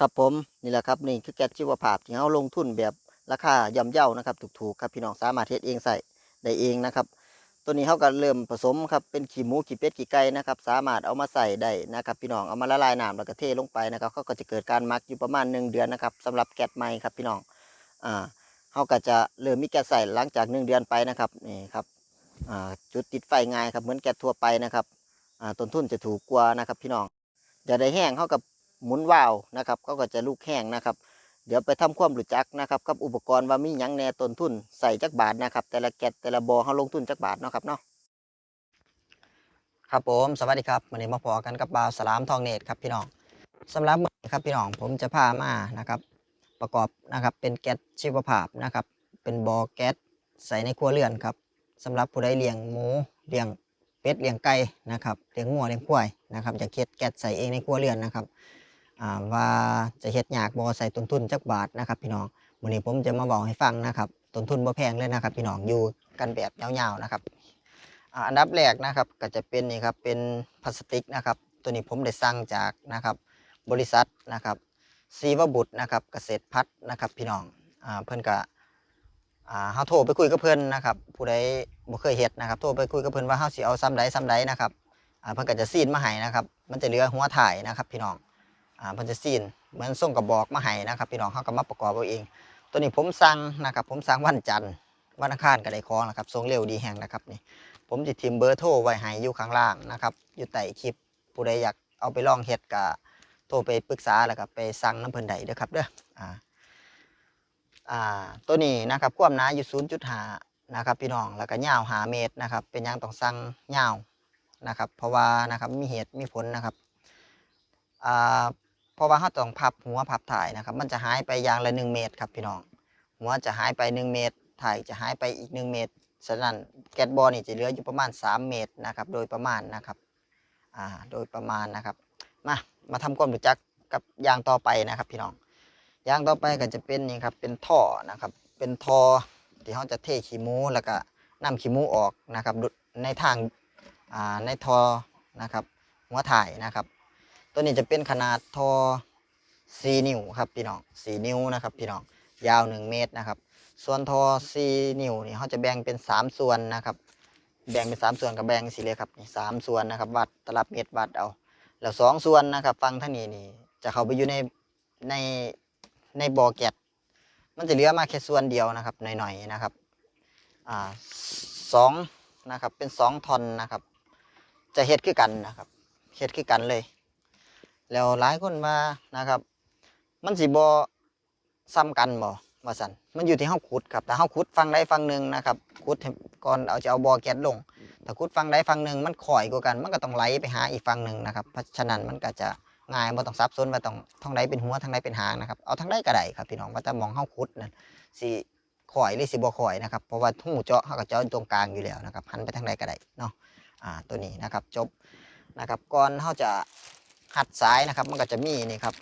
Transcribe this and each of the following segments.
ครับผมนี่แหละครับนี่คือแก๊สชีวภาพที่เราลงทุนแบบราคาย่อมเยานะครับถูกๆครับพี่น้องสามารถเฮ็ดเองใส่ได้เองนะครับ ตัวนี้เขาก็เริ่มผสมครับเป็นขี้หมูขี้เป็ดขี้ไก่นะครับ สามารถเอามาใส่ได้นะครับ พี่น้องเอามาละลายน้ำแล้วก็เทลงไปนะครับเขาก็จะเกิดการหมักอยู่ประมาณหนึ่งเดือนนะครับสำหรับแก๊สใหม่ครับพี่น้องอ่าเขาก็จะเริ่มมีแก๊สใส่หลังจากหนึ่งเดือนไปนะครับนี่ครับอ่าจุดติดไฟง่ายครับเหมือนแก๊สทั่วไปนะครับอ่าต้นทุนจะถูกกว่านะครับ พี่น้องจะได้แห้งเขากับ หมุนวาวนะครับเขาก็จะลูกแห้งนะครับ เดี๋ยวไปทำความรู้จักนะครับกับอุปกรณ์ว่ามีหยังแหน่ต้นทุนใส่จักบาทนะครับ แต่ละแก๊สแต่ละบอเขาลงทุนจักบาทเนาะครับเนาะครับผมสวัสดีครับวันนี้มาพอกันกับบ่าวสลามทองเนตรครับพี่น้องสำหรับมื้อนี้ครับพี่น้องผมจะพามานะครับประกอบนะครับเป็นแก๊สชีวภาพนะครับ เป็นบอแก๊สใส่ในครัวเรือนครับสำหรับผู้ใดเลี้ยงหมูเลี้ยงเป็ดเลี้ยงไก่นะครับเลี้ยงงัวเลี้ยงควายนะครับจะเฮ็ดแก๊สใส่เองในครัวเรือนนะครับ ว่าจะเฮ็ดยากบอใส่ต้นทุนจักบาทนะครับ พี่น้องวันนี้ผมจะมาบอกให้ฟังนะครับต้นทุนบ่แพงเลยนะครับ พี่น้องอยู่กันแบบยาวๆนะครับอันดับแรกนะครับก็จะเป็นนี่ครับเป็นพลาสติกนะครับ ตัวนี้ผมได้สั่งจากนะครับ บริษัทนะครับซีวบุตรนะครับเกษตรพัฒนะครับพี่น้องเพื่อนก็เฮาโทรไปคุยกับเพื่อนนะครับ ผู้ใดบ่เคยเฮ็ดนะครับโทรไปคุยกับเพื่อนว่าเฮาสิเอาซ้ำใดซ้ำใดนะครับเพิ่นก็จะซีนมาให้นะครับ มันจะเหลือหัวถ่ายนะครับ พี่น้อง อ่าพิ่นจะซีนเหมือนส่งกระบอกมาให้นะครับ พี่น้องเฮาก็มาประกอบเอาเอง ตัวนี้ผมสั่งนะครับ ผมสั่งวันจันทร์วันอังคารก็ได้ของนะครับส่งเร็วดีแฮงนะครับนี่ผมจะทิมเบอร์โทรไว้ให้อยู่ข้างล่างนะครับ อยู่ใต้คลิปผู้ใดอยากเอาไปลองเฮ็ดก็โทรไปปรึกษาแล้วก็ไปสั่งน้ำเพิ่นได้เด้อครับเด้ออ่าอ่าตัวนี้นะครับความหนาอยู่ 0.5นะครับพี่น้องแล้วก็ยาว5เมตรนะครับ เป็นยังต้องสั่งยาวนะครับ เพราะว่านะครับมีเหตุมีผลนะครับอ่า เพราะว่าเราต้องพับหัวพับถ่ายนะครับ มันจะหายไปอย่างละ 1 เมตรครับพี่น้อง หัวจะหายไป 1 เมตร ถ่ายจะหายไปอีก 1 เมตรฉะนั้นแก๊สบอลนี่จะเหลืออยู่ประมาณ 3 เมตรนะครับ โดยประมาณนะครับ อ่า โดยประมาณนะครับ มา มาทำความรู้จักกับยางต่อไปนะครับ พี่น้อง ยางต่อไปก็จะเป็นนี่ครับ เป็นท่อนะครับ เป็นท่อที่เขาจะเทขี้มูแล้วก็นำขี้มูออกนะครับโดในทาง อ่า ในท่อนะครับ หัวถ่ายนะครับ ตัวนี้จะเป็นขนาดท่อ4นิ้วครับพี่น้อง4นิ้วนะครับพี่น้องยาว 1 เมตรนะครับ ส่วนทอซีนิ้วนี่เขาจะแบ่งเป็น 3 ส่วนนะครับ แบ่งเป็น 3 ส่วนกับแบ่งสิเลยครับนี่สามส่วนนะครับ วัดตลับเมตรวัดเอา แล้วสองส่วนนะครับ ฟังท่านี้นี่จะเข้าไปอยู่ในในในบ่อแกะมันจะเหลือมาแค่ส่วนเดียวนะครับหน่อยๆนะครับอ่าสองนะครับเป็นสองทอนนะครับ จะเฮ็ดคือกันนะครับเฮ็ดคือกันเลย แล้วหลายคนมานะครับ มันสิบ่ซ้ำกันบ่ว่าสันมันอยู่ที่เฮาขุดครับแต่เฮาขุดฟังใดฟังหนึ่งนะครับขุดก่อนเอาจะเอาบอแก๊สลงถ้าขุดฟังใดฟังหนึ่งมันข่อยกว่ากัน มันก็ต้องไหลไปหาอีกฟังหนึ่งนะครับเพราะฉะนั้นมันก็จะง่ายบ่ต้องซับซ้อนว่าต้องทางใดเป็นหัวทางใดเป็นหางนะครับเอาทางใดก็ได้ครับพี่น้องว่าแต่มองเฮาขุดนั่นสิข่อยหรือสิบ่ข่อยนะครับเพราะว่าหูเจาะเฮาก็เจาะตรงกลางอยู่แล้วนะครับหันไปทางใดก็ได้เนาะอ่าตัวนี้นะครับจบนะครับก่อนเฮาจะ หัดสายนะครับ มันก็จะมีนี่ครับ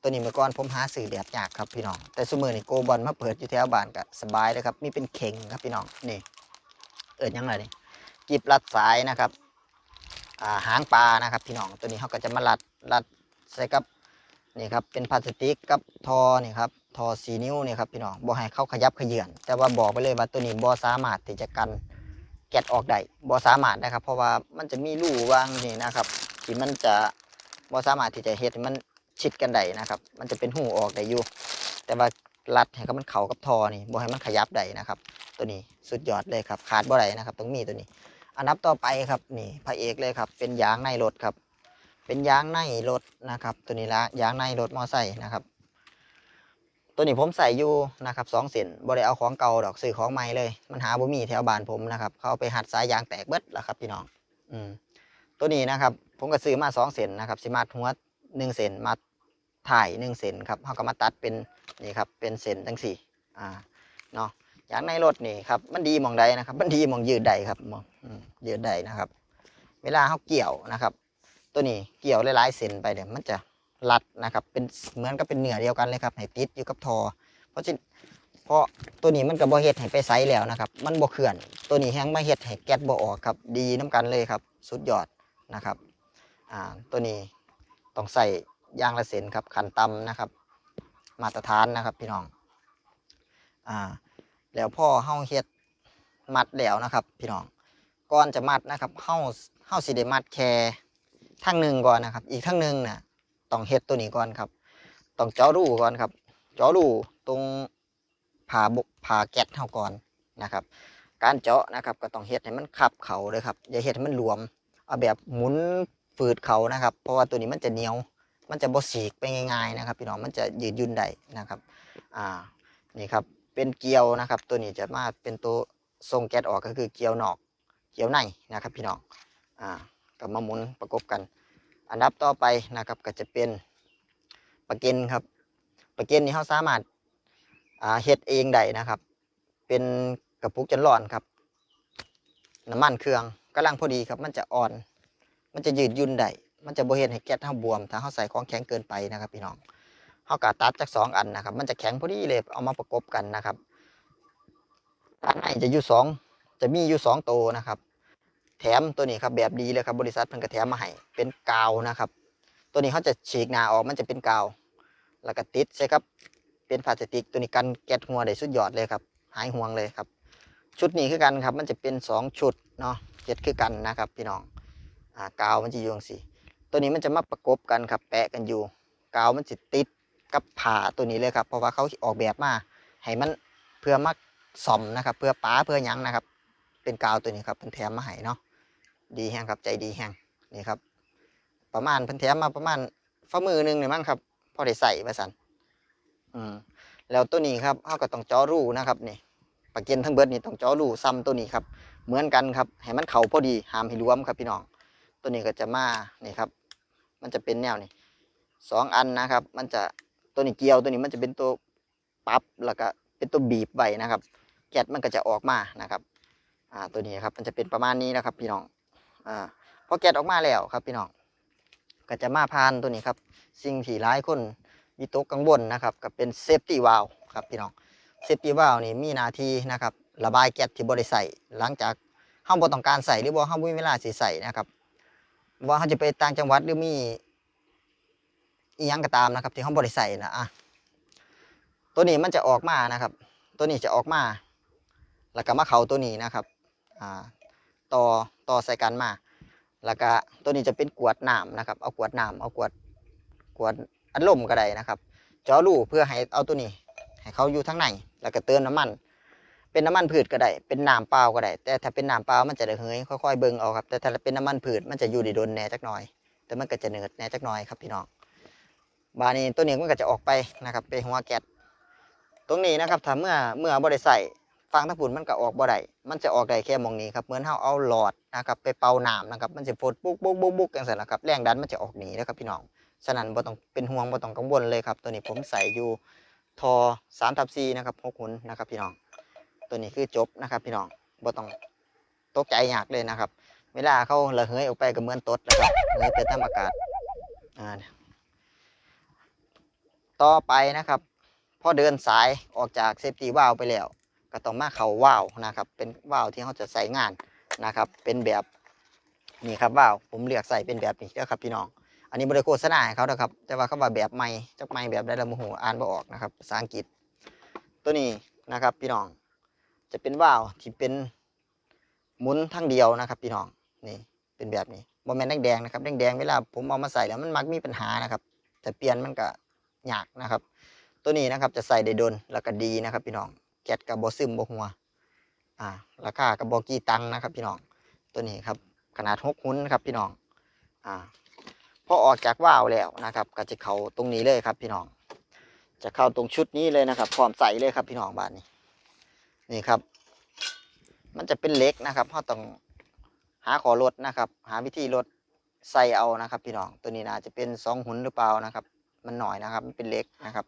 ตัวนี้เมื่อก่อนผมหาสื่อแบบยากครับพี่น้อง แต่สมือนี่โกบอลมาเปิดอยู่แถวบ้านก็สบายเลยครับ มีเป็นเข่งครับพี่น้อง นี่ เอิดยังไงนี่กิบรัดสายนะครับาหางปลานะครับพี่น้อง ตัวนี้เขาก็จะมารัดรัดใส่กับนี่ครับ เป็นพลาสติกกับทอนี่ครับทอสีนิ้วนี่ครับพี่น้องบ่ให้เข้าขยับขยื่นแต่ว่าบอกไปเลยว่าตัวนี้บ่สามารถที่จะกันแกะออกได้บ่สามารถนะครับ เพราะว่ามันจะมีรูวางนี่นะครับที่มันจะ บ่สามารถที่จะเฮ็ดมันชิดกันได้นะครับ มันจะเป็นหูออกได้อยู่ แต่ว่ารัดให้กับมันเข่ากับทอนี่บ่ให้มันขยับได้นะครับ ตัวนี้สุดยอดเลยครับ ขาดบ่ได้นะครับต้องมีตัวนี้ อันดับต่อไปครับนี่พระเอกเลยครับ เป็นยางในรถครับ เป็นยางในรถนะครับ ตัวนี้ละยางในรถมอไซค์นะครับ ตัวนี้ผมใส่อยู่นะครับสองเส้นบ่ได้เอาของเก่าดอกซื้อของใหม่เลย มันหาบ่มีแถวบ้านผมนะครับ เขาเอาไปหัดสายยางแตกเบิดแล้วครับพี่น้อง อืม ตัวนี้นะครับ ผมก็ซื้อมาสองเส้นนะครับสิมาหัวหนึ่งเส้นมาถ่ายหนึ่งเส้นครับเขาก็มาตัดเป็นนี่ครับเป็นเส้นทั้งสี่อ่าเนาะอย่างในรถนี่ครับมันดีมองใดนะครับ มันดีมองยืดใดครับมองยืดใดนะครับ เวลาเขาเกี่ยวนะครับ ตัวนี้เกี่ยวหลายๆเส้นไปเดี๋ยวมันจะรัดนะครับเป็นเหมือนกับเป็นเนื้อเดียวกันเลยครับให้ติดอยู่กับทอเพราะฉะเพราะตัวนี้มันก็บ่เฮ็ดให้ไปไซแล้วนะครับ มันบ่เคลื่อน ตัวนี้แฮงมาเฮ็ดให้แก๊สบ่ออกครับ ดีน้ำกันเลยครับ สุดยอด นะครับอ่าตัวนี้ต้องใส่ยางละเซนครับขันต่ำนะครับ มาตรฐานนะครับพี่น้องอ่าแล้วพ่อเฮาเฮ็ดมัดแล้วนะครับ พี่น้องก่อนจะมัดนะครับเฮาเฮาสิได้มัดแค่ทั้งหนึ่งก่อนนะครับ อีกทั้งหนึ่งนี่ยต้องเฮ็ดตัวนี้ก่อนครับ ต้องเจาะรูก่อนครับ เจาะรูตรงผ่าบกผ่าแก๊สเฮาก่อนนะครับ การเจาะนะครับก็ต้องเฮ็ดให้มันขับเขาเลยครับอย่าเฮ็ดให้มันหลวม เอาแบบหมุนฝืดเขานะครับ เพราะว่าตัวนี้มันจะเหนียว มันจะบ่สีกไปง่ายๆนะครับ พี่น้องมันจะยืดยุ่นได้นะครับอ่านี่ครับเป็นเกลียวนะครับ ตัวนี้จะมาเป็นตัวทรงแก๊สออกก็คือเกลียวนอก เกลียวในนะครับ พี่น้องอ่ากับมาหมุนประกบกัน อันดับต่อไปนะครับก็จะเป็นปลาเกนครับปลาเกนนี่เขาสามารถอ่าเฮ็ดเองได้นะครับ เป็นกระปุกจันร้อนครับ น้ำมันเครื่อง กำลังพอดีครับ มันจะอ่อน มันจะยืดยุ่นได้ มันจะบ่เฮ็ดให้แก๊สเฮาบวม ถ้าเฮาใส่ของแข็งเกินไปนะครับ พี่น้องเฮากะตัดจากสองอันนะครับ มันจะแข็งพอดีเลย เอามาประกบกันนะครับด้านในจะอยู่สองจะมีอยู่สองตัวนะครับ แถมตัวนี้ครับแบบดีเลยครับ บริษัทเพิ่นก็แถมมาให้ เป็นกาวนะครับ ตัวนี้เขาจะฉีกหนาออก มันจะเป็นกาว แล้วก็ติดใช่ครับ เป็นพลาสติก ตัวนี้กันแก๊สหัวได้สุดยอดเลยครับ หายห่วงเลยครับ ชุดนี้คือกันครับ มันจะเป็นสองชุดเนาะเจ็ดคือกันนะครับ พี่น้องอ่ากาวมันจะอยู่จังสี่ตัวนี้มันจะมาประกบกันครับ แปะกันอยู่ กาวมันจะติดกับผ่าตัวนี้เลยครับ เพราะว่าเขาออกแบบมาให้มันเพื่อมาซ่อมนะครับ เพื่อป้าเพื่อยังนะครับ เป็นกาวตัวนี้ครับเป็นแถมมาให้เนาะดีแห้งครับใจดีแห้งนี่ครับ ประมาณเพิ่นแถมมาประมาณฝ่ามือหนึงนี่มั้งครับพอได้ใส่มาสันอืมแล้วตัวนี้ครับเฮาก็ต้องจาะรูนะครับนี่ ปากเกนทั้งเบิดนี่ต้องเจาะรูซ้ำตัวนี้ครับเหมือนกันครับให้มันเข้าพอดีห้ามให้รวมครับพี่น้อง ตัวนี้ก็จะมานี่ครับ มันจะเป็นแนวนี่สองอันนะครับ มันจะตัวนี้เกลียวตัวนี้มันจะเป็นตัวปรับแล้วก็เป็นตัวบีบไว้นะครับ แก๊สมันก็จะออกมานะครับอ่าตัวนี้ครับมันจะเป็นประมาณนี้นะครับ พี่น้องอ่าพอแกะออกมาแล้วครับ พี่น้องก็จะมาพานตัวนี้ครับ สิ่งที่หลายคนวิตกกังวลนะครับ ก็เป็นเซฟตี้วาลครับพี่น้อง เซฟตี้วาลนี่มีหน้าที่นะครับระบายแก๊สที่บริใส่หลังจากเฮาบ่ต้องการใส่หรือบ่เฮาบ่มีเวลาสิใส่นะครับ ว่าเฮาจะไปต่างจังหวัดหรือมีอียังก็ตามนะครับที่เฮาบ่ได้ใส่นะอะตัวนี้มันจะออกมานะครับ ตัวนี้จะออกมา แล้วก็มาเขาตัวนี้นะครับอ่าต่อต่อใส่กันมา แล้วก็ตัวนี้จะเป็นกวดน้ำนะครับ เอากวดน้ำเอากวดกวดอัดลมก็ได้นะครับจาะรูเพื่อให้เอาตัวนี้ ให้เขาอยู่ทั้งใน แล้วก็เติมน้ำมัน เป็นน้ำมันพืชก็ได้ เป็นน้ำเปล่าก็ได้ แต่ถ้าเป็นน้ำเปล่ามันจะได้เฮยค่อยๆเบิ่งเอาครับ แต่ถ้าเป็นน้ำมันพืชมันจะอยู่ไดีโดนแหน่จักหน่อย แต่มันก็จะเนืดแหน่จักหน่อยครับพี่น้อง บานี้ตัวนี้มันก็จะออกไปนะครับไปหัวแก๊สตรงนี้นะครับถ้าเมื่อเมื่อบ่ได้ใส่ฟังทั้งปุ่นมันก็ออกบ่ได้มันจะออกได้แค่มองนี้ครับ เหมือนเฮาเอาหลอดนะครับไปเป่าน้ำนะครับ มันจะฟดปุ๊กปุ๊กปุ๊กปุ๊กจังซั่นล่ะครับ แรงดันมันจะออกหนีนะครับพี่น้อง ฉะนั้นบ่ต้องเป็นห่วงบ่ต้องกังวลเลยครับ ตัวนี้ผมใส่อยู่ ทอ3ทับ4นะครับ6หุ่นนะครับพี่น้อง ตัวนี้คือจบนะครับพี่น้องบ่ต้องตกใจยากเลยนะครับ เวลาเขาระเหยออกไปก็เหมือนตดนะครับเหยไปตามอากาศอ่าต่อไปนะครับพอเดินสายออกจากเซฟตี้ว่าลไปแล้ว ก็ต้องมาเขาว่าวนะครับ เป็นว่าวที่เขาจะใส่งานนะครับ เป็นแบบนี่ครับว่าวผมเลือกใส่เป็นแบบนี้นะครับพี่น้อง อันนี้บริโฆษณาให้เขานะครับ แต่ว่าเขาว่าแบบใหม่จักใหม่แบบได้ละโมโหอ่านบ่ออกนะครับภาษาอังกฤษ ตัวนี้นะครับพี่น้องจะเป็นว่าวที่เป็นหมุนทั้งเดียวนะครับ พี่น้องนี่เป็นแบบนี้โมเมนแดงๆนะครับแดงๆเวลาผมเอามาใส่แล้วมันมักมีปัญหานะครับแต่เปลี่ยนมันก็ยากนะครับ ตัวนี้นะครับจะใส่ได้ดนแล้วก็ดีนะครับพี่น้องแกะกับบอซึมบหัวอ่าราคากับบอกี่ตังนะครับ พี่น้องตัวนี้ครับขนาดหกหุ้นครับพี่น้องอ่า พอออกจากว่าวแล้วนะครับ ก็จะเข้าตรงนี้เลยครับพี่น้อง จะเข้าตรงชุดนี้เลยนะครับพร้อมใส่เลยครับพี่น้องบ้านนี้ นี่ครับ มันจะเป็นเล็กนะครับเราต้องหาขอรถนะครับ หาวิธีรถใส่เอานะครับ พี่น้องตัวนี้น่าจะเป็นสองหุ่นหรือเปล่านะครับ มันหน่อยนะครับมันเป็นเล็กนะครับ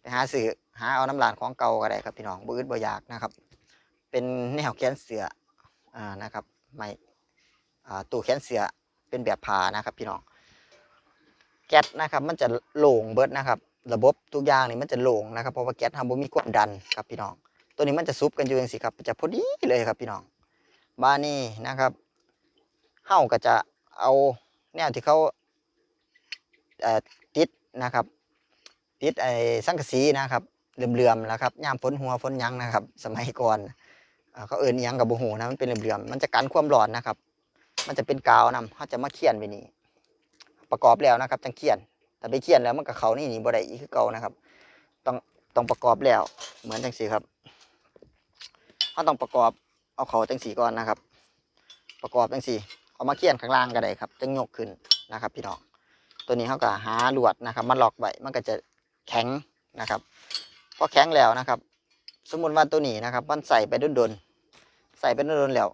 ไปหาซื้อหาเอาน้ำหลานของเก่าก็ได้ครับพี่น้องบืดบ่อยากนะครับ เป็นแนวแขนเสืออ่านะครับไม่อ่าตู้แขนเสือเป็นแบบผานะครับ พี่น้อง ก๊สนะครับ มันจะโหลงเบิดนะครับ ระบบทุกอย่างนี่มันจะโหลงนะครับ เพราะว่าแก๊สทำบ่มีความดันครับพี่น้อง ตัวนี้มันจะซุบกันอยู่อย่างสิครับ จะพอดีเลยครับพี่น้อง บ้านนี้นะครับเฮาก็จะเอาแนวที่เขาเอ่อติดนะครับ ติดไอ้สังกะสีนะครับเหลื่อมๆแล้วครับยามฝนหัวฝนยังนะครับ สมัยก่อนเขาเอิ้อิหยังกับบ่ฮู้นะมันเป็นเหลื่อมๆมันจะกันความร้อนนะครับ มันจะเป็นกาวนํเขาจะมาเขียนไว้นี่ ประกอบแล้วนะครับจังเขียนแต่ไปเขียนแล้วมันก็เขานี่นี่บ่ได้อีกคือเก่านะครับ ต้องต้องประกอบแล้วเหมือนจังซี่ครับเขาต้องประกอบเอาเขาจังสีก่อนนะครับ ประกอบจังสีเอามาเขียนข้างล่างก็ได้ครับจังยกขึ้นนะครับ พี่น้องตัวนี้เขาก็หาลวดนะครับมาล็อกไว้มันก็จะแข็งนะครับพอแข็งแล้วนะครับ สมมุติว่าตัวนี้นะครับ มันใส่ไปดนๆใส่ไปดนๆแล้ว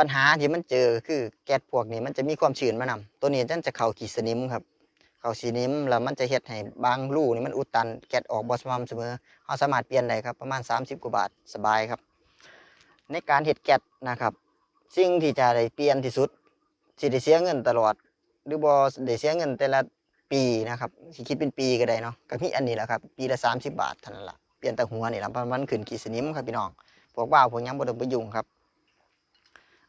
ปัญหาที่มันเจอคือแก๊สพวกนี้มันจะมีความชื้นมานำตัวนี้มันจะเข้าขีดสนิมครับ เข้าสีนิมแล้วมันจะเฮ็ดให้บางรูนี่มันอุดตันแก๊สออกบ่สม่ำเสมอเราสามารถเปลี่ยนได้ครับประมาณ 30 กว่าบาทสบายครับ ในการเฮ็ดแก๊สนะครับ สิ่งที่จะได้เปลี่ยนที่สุดสิได้เสียเงินตลอด หรือบ่ได้เสียเงินแต่ละปีนะครับสิคิดเป็นปีก็ได้เนาะก็มีอันนี้แหละครับ ปีละ 30 บาทเท่านั้นละเปลี่ยนแต่หัวนี่ละมันขึ้นขีดสนิมครับพี่น้องพวกว่าวพวกยังบ่ต้องไปยุ่งครับ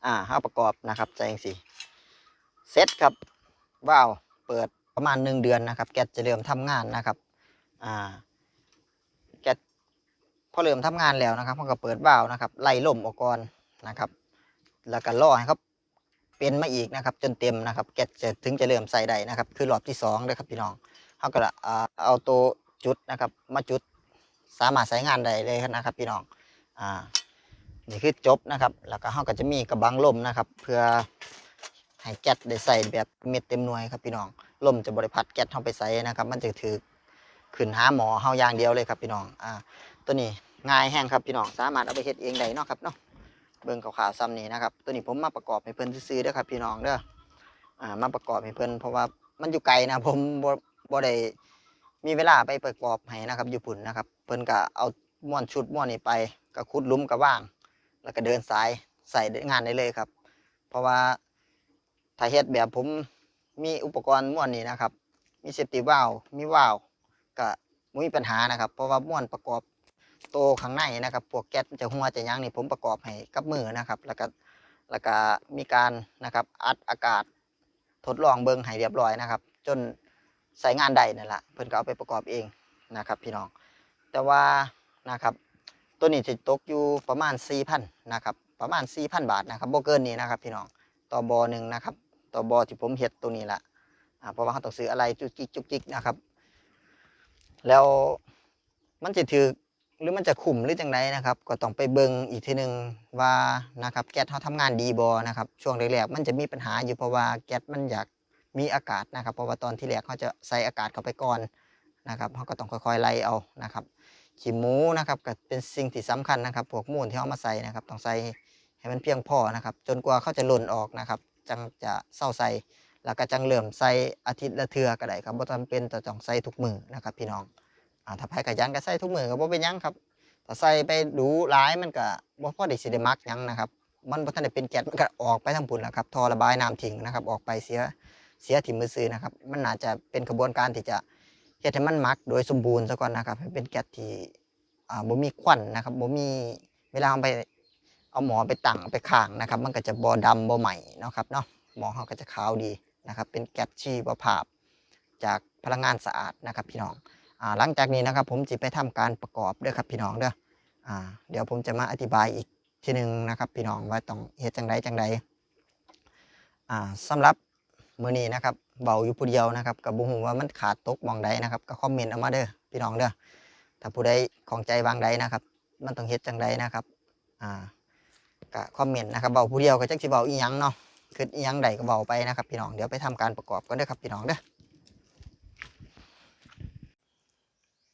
อ่าเฮาประกอบนะครับใจจังซี่เสร็จครับว้าวเปิดประมาณหนึ่งเดือนนะครับ แกจะเริ่มทำงานนะครับอ่าแกพอเริ่มทำงานแล้วนะครับมันก็เปิดว้าวนะครับไล่ล่มออกก่อนนะครับ แล้วก็รอให้เขาเป็นมาอีกนะครับ จนเต็มนะครับ แกจะถึงจะเริ่มใส่ได้นะครับ คือรอบที่สองเลยครับพี่น้องเขาก็ละอ่าเอาตัวจุดนะครับ มาจุดสามารถใช้งานได้เลยนะครับ พี่น้องอ่า นี่คือจบนะครับ แล้วก็เขาก็จะมีกระบังลมนะครับ เพื่อให้แก๊สได้ใส่แบบเม็ดเต็มหน่วยครับพี่น้องลมจะบริพัดแก๊สเข้าไปใส่นะครับ มันจะถือขึ้นหาหมอเฮาอย่างเดียวเลยครับพี่น้องอ่าตัวนี้ง่ายแห้งครับพี่น้องสามารถเอาไปเฮ็ดเองได้เนาะครับเนาะเบิ่งขาวๆซ้ำนี้นะครับ ตัวนี้ผมมาประกอบให้เพิ่นซื้อๆเด้อครับพี่น้องเด้ออ่ามาประกอบให้เพิ่นเพราะว่ามันอยู่ไกลนะผมบ่บ่ได้มีเวลาไปประกอบให้นะครับอยู่พุ่นนะครับ เพิ่นก็เอาม้วนชุดม้วนนี้ไปก็ขุดลุมก็ว่าง แล้วก็เดินสายใส่งานได้เลยครับ เพราะว่าถ้าเฮ็ดแบบผมมีอุปกรณ์ม้วนนี้นะครับ มีเซฟตี้วาล์วมีวาล์วก็บ่มีปัญหานะครับ เพราะว่าม้วนประกอบโตข้างในนะครับพวกแก๊สจะหัวจะยังนี่ผมประกอบให้กับมือนะครับ แล้วก็แล้วก็มีการนะครับอัดอากาศทดลองเบิ่งให้เรียบร้อยนะครับ จนใส่งานได้นั่นแหละเพิ่อนก็เอาไปประกอบเองนะครับ พี่น้องแต่ว่านะครับ ตัวนี้จะตกอยู่ประมาณ4,000นะครับประมาณ4,000บาทนะครับโบเกินนี้นะครับพี่น้องต่อบอหนึ่งนะครับต่อบอที่ผมเฮ็ดตัวนี้ละเพราะว่าเขาต้องซื้ออะไรจุกจิกจุกจิกนะครับ แล้วมันจะถือหรือมันจะขุ่มหรือจังไดนะครับ ก็ต้องไปเบิ่งอีกทีหนึ่งว่านะครับแก๊สเขาทำงานดีบอนะครับช่วงแรกๆมันจะมีปัญหาอยู่เพราะว่าแก๊สมันอยากมีอากาศนะครับ เพราะว่าตอนที่แรกเขาจะใส่อากาศเข้าไปก่อนนะครับเขาก็ต้องค่อยๆไล่เอานะครับ ขี้หมูนะครับก็เป็นสิ่งที่สำคัญนะครับพวกมูลที่เอามาใส่นะครับต้องใส่ให้มันเพียงพอนะครับ จนกว่าเขาจะหล่นออกนะครับ จังจะเศร้าใส่แล้วก็จังเริ่อมใส่อาทิตย์ละเทือก็ได้ครับบ่จำเป็นต่ต้องใส่ทุกมือนะครับ พี่น้องอ่าถ้าไผขยันก็ใส่ทุกมือก็บ่เป็นยังครับถ้าใส่ไปดูหลายมันก็บ่พอได้สิได้มักยังนะครับ มันบ่ทันได้เป็นแก๊สมันก็ออกไปทางพุ่นแล้วครับท่อระบายน้ำทิ้งนะครับ ออกไปเสียเสียถิ่มมือซื้อนะครับ มันน่าจะเป็นกระบวนการที่จะ เฮ็ดให้มันมักโดยสมบูรณ์ซะก่อนนะครับ ให้เป็นแก๊สที่อ่าบ่มีควันนะครับบ่มีเวลาเอาไปเอาหมอไปตั้งไปข้างนะครับ มันก็จะบ่ดำบ่ใหม่เนาะครับเนาะหมอเขาก็จะขาวดีนะครับ เป็นแก๊สชีวภาพ จากพลังงานสะอาดนะครับพี่น้องอ่าหลังจากนี้นะครับ ผมจะไปทำการประกอบเด้อครับพี่น้องเด้ออ่าเดี๋ยวผมจะมาอธิบายอีกทีหนึงนะครับ พี่น้องว่าต้องเฮ็ดจังไดจังใดอ่าสำหรับ มื้อนี้นะครับเบาอยู่ผู้เดียวนะครับก็บ่ฮู้ว่ามันขาดตกหม่องใดนะครับก็คอมเมนต์เอามาเด้อพี่น้องเด้อถ้าผู้ใดของใจวางใดนะครับ มันต้องเฮ็ดจังใดนะครับอ่าก็คอมเมนต์นะครับเบาผู้เดียวก็จักสิเบาอีหยังเนาะคืออีหยังใดก็เบาไปนะครับ พี่น้องเดี๋ยวไปทำการประกอบกันเด้อครับพี่น้องเด้อ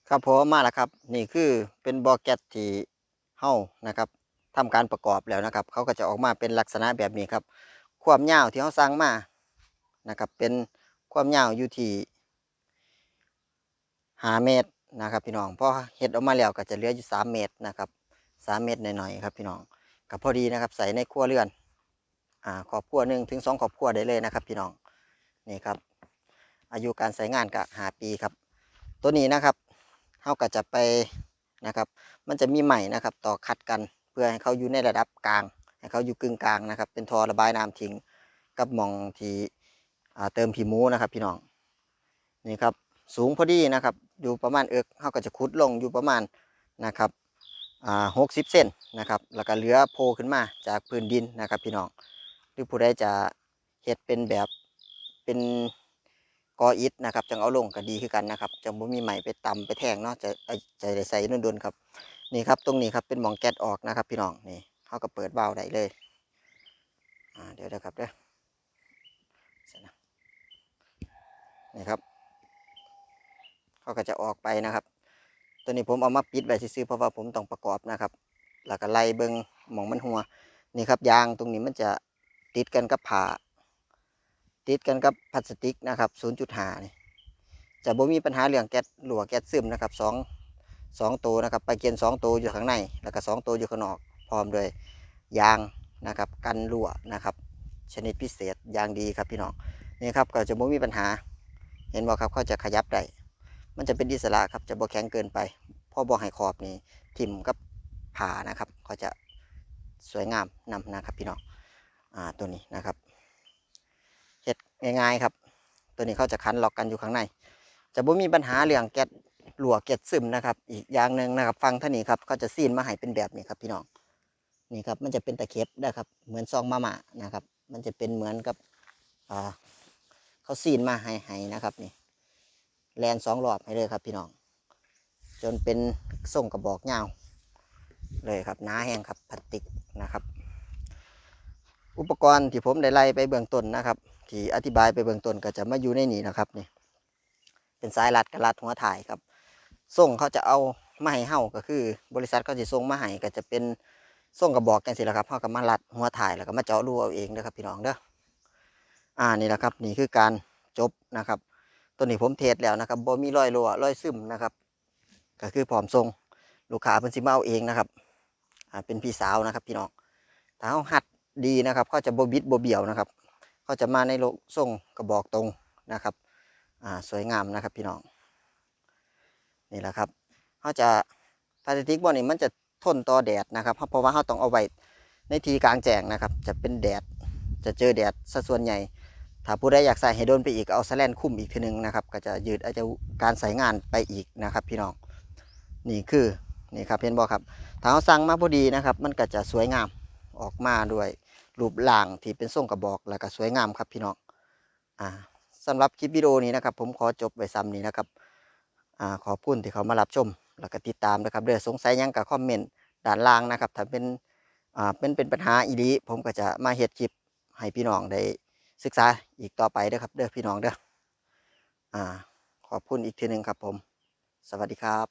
ครับผมมาแล้วครับนี่คือเป็นบอแกตที่เฮ้านะครับทำการประกอบแล้วนะครับ เขาก็จะออกมาเป็นลักษณะแบบนี้ครับ ความยาวที่เขาสร้างมา นะครับ เป็นความยาวอยู่ที่หาเมตรนะครับ พี่น้องพอเห็ดออกมาแล้วก็จะเหลืออยู่สามเมตรนะครับสามเมตรหน่อยๆครับพี่น้องก็พอดีนะครับ ใส่ในครัวเรือนอ่าครอบครัวหนึ่งถึงสองครอบครัวได้เลยนะครับ พี่น้องนี่ครับ อายุการใช้งานก็ห้าปีครับ ตัวนี้นะครับเขาก็จะไปนะครับ มันจะมีใหม่นะครับ ต่อขัดกันเพื่อให้เขาอยู่ในระดับกลาง ให้เขาอยู่กึ่งกลางนะครับ เป็นทอระบายน้ำทิ้งกับมองที่ เติมผีมูนะครับ พี่น้องนี่ครับสูงพอดีนะครับ อยู่ประมาณเอิกเขาก็จะขุดลงอยู่ประมาณนะครับหกสิบเซนนะครับ แล้วก็เหลือโผล่ขึ้นมาจากพื้นดินนะครับ พี่น้องหรือผู้ใดจะเฮ็ดเป็นแบบเป็นกออิฐนะครับจังเอาลงก็ดีคือกันนะครับจังบ่มีไม้ไปตำไปแทงเนาะจะจะใส่นุ่นๆครับนี่ครับตรงนี้ครับเป็นหมองแก๊สออกนะครับ พี่น้องนี่เขาก็เปิดวาได้เลยอ่าเดี๋ยวนะครับเด้อเสร็จนะ นี่ครับเขาก็จะออกไปนะครับ ตัวนี้ผมเอามาปิดไว้ซื่อเพราะว่าผมต้องประกอบนะครับ แล้วก็ไล่เบิงหมองมันหัวนี่ครับยางตรงนี้มันจะติดกันกับผ้าติดกันกับพลาสติกนะครับ 0.5นี่จะบ่มีปัญหาเรื่องแก๊สรั่วแก๊สซึมนะครับสองสองตัวนะครับไปเกียนสองตัวอยู่ข้างใน แล้วก็สองตัวอยู่ข้างนอกพร้อมด้วยยางนะครับกันรั่วนะครับ ชนิดพิเศษยางดีครับพี่น้องนี่ครับก็จะไม่มีปัญหา เห็นบ่ครับเขาจะขยับได้มันจะเป็นอิสระครับจะบ่แข็งเกินไปพอบ่ให้ขอบนี่ทิ่มกับผ่านะครับเขาจะสวยงามนำนะครับพี่น้องอ่าตัวนี้นะครับเฮ็ดง่ายๆครับ ตัวนี้เขาจะคันล็อกกันอยู่ข้างใน จะบ่มีปัญหาเรื่องแก๊สหลัวเกล็ดซึมนะครับ อีกอย่างหนึ่งนะครับ ฟังท่านี้ครับเขาจะซีนมาให้เป็นแบบนี้ครับพี่น้องนี่ครับมันจะเป็นตะเข็บนะครับ เหมือนซองมาม่านะครับ มันจะเป็นเหมือนกับอ่า เขาซีนมาให้ให้นะครับนี่แลนสองรอบให้เลยครับพี่น้อง จนเป็นส่งกระบอกยาวเลยครับน้าแห้งครับพลาสติกนะครับ อุปกรณ์ที่ผมได้ไล่ไปเบื้องต้นนะครับ ที่อธิบายไปเบื้องต้นก็จะมาอยู่ในนี้นะครับนี่เป็นสายรัดกับรัดหัวถ่ายครับส่งเขาจะเอามาให้เฮาก็คือ บริษัทเขาจะส่งมาให้ก็จะเป็นส่งกระบอกกันสิละครับเฮาก็มารัดหัวถ่ายแล้วก็มาเจาะรูเอาเองนะครับพี่น้องเด้อ อ่านี่แหละครับนี่คือการจบนะครับตัวนี้ผมเทสแล้วนะครับบ่มีรอยรั่วรอยซึมนะครับ ก็คือพร้อมส่งลูกค้าเพิ่นสิมาเอาเองนะครับอ่าเป็นพี่สาวนะครับพี่น้องถ้าเฮาหัดดีนะครับเขาจะบ่บิดบ่เบี้ยวนะครับเขาจะมาในโลส่งกระบอกตรงนะครับอ่าสวยงามนะครับพี่น้องนี่แหละครับเขาจะพลาสติกบอนี่มันจะทนต่อแดดนะครับเพราะว่าเขาต้องเอาไว้ในทีกลางแจ้งนะครับ จะเป็นแดดจะเจอแดดซะส่วนใหญ่ ถ้าผู้ใดอยากใส่ให้โดนไปอีกเอาสแลนคุ้มอีกทีหนึงนะครับ ก็จะยืดอาจจะการใส่งานไปอีกนะครับ พี่น้องนี่คือนี่ครับเห็นบอกครับถ้าเขาสั่งมาพอดีนะครับ มันก็จะสวยงามออกมาด้วยรูปร่างที่เป็นทรงกระบอกแล้วก็สวยงามครับพี่น้องอ่าสำหรับคลิปวิดีโอนี้นะครับ ผมขอจบไว้ซ้ำนี้นะครับอ่าขอบคุณที่เขามารับชม แล้วก็ติดตามนะครับเด้อสงสัยยังกับคอมเมนต์ด้านล่างนะครับ ถ้าเป็นอ่าเป็นเป็นปัญหาอีดีผมก็จะมาเฮ็ดคลิปให้พี่น้องได้ ศึกษาอีกต่อไปเด้อครับเด้อพี่น้องเด้ออ่าขอบคุณอีกทีหนึ่งครับผม สวัสดีครับ